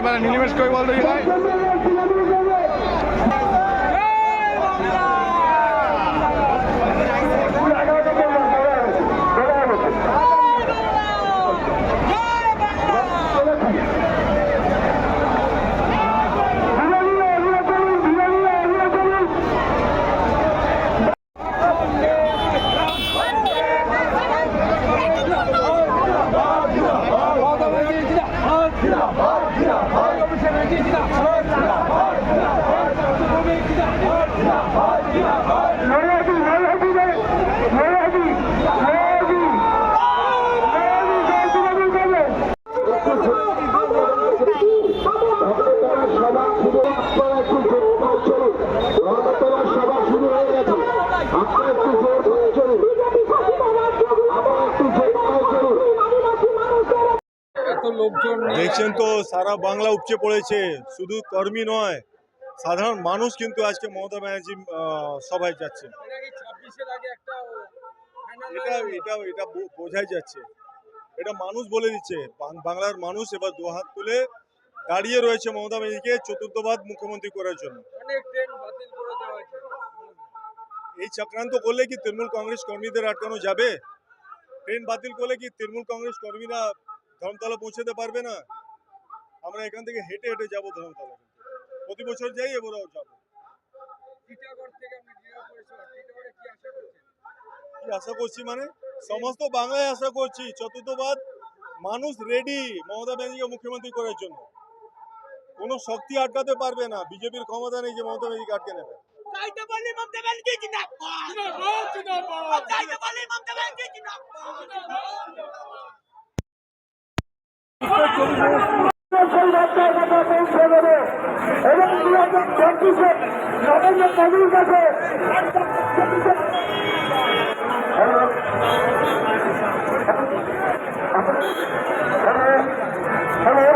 এবারে নীলিমেশ কই বলতে ভাই। সভা লোকজন দেখছেন তো সারা বাংলা উপচে পড়েছে। শুধু কর্মী নয় সাধারণ মানুষ কিন্তু আজকে মমতা ব্যানার্জি সভায় যাচ্ছে। এটা কি 26 এর আগে একটা final এটা এটা বোঝাই যাচ্ছে। এটা মানুষ বলে দিচ্ছে। বাংলার মানুষ এবার দু হাত তুলে দাঁড়িয়ে রয়েছে মমতা ব্যানার্জিকে চতুর্থবার মুখ্যমন্ত্রী করার জন্য। এই চক্রান্ত করলে কি তৃণমূল কংগ্রেস কর্মীদের আটকানো যাবে? ট্রেন বাতিল করলে কি তৃণমূল কংগ্রেস কর্মীরা ধর্মতলা পৌঁছাতে পারবে না। আমরা এখান থেকে হেঁটে হেঁটে যাব ধর্মতলা প্রতি বছর যাই এবারও যাব। কি আশা করছেন? কি আশা করছি মানে? সমস্ত বাংলায় আশা করছি চতুর্থবাদ মানুষ রেডি মমতা ব্যানার্জিকে মুখ্যমন্ত্রী করার জন্য। কোনো শক্তি আটকাতে পারবে না বিজেপির ক্ষমতা নেই যে মমতা ব্যানার্জিকে আটকে নেবে। মমতা এবং দু হাজার চব্বিশে নরেন্দ্র মোদীর কাছে হ্যালো হ্যালো হ্যালো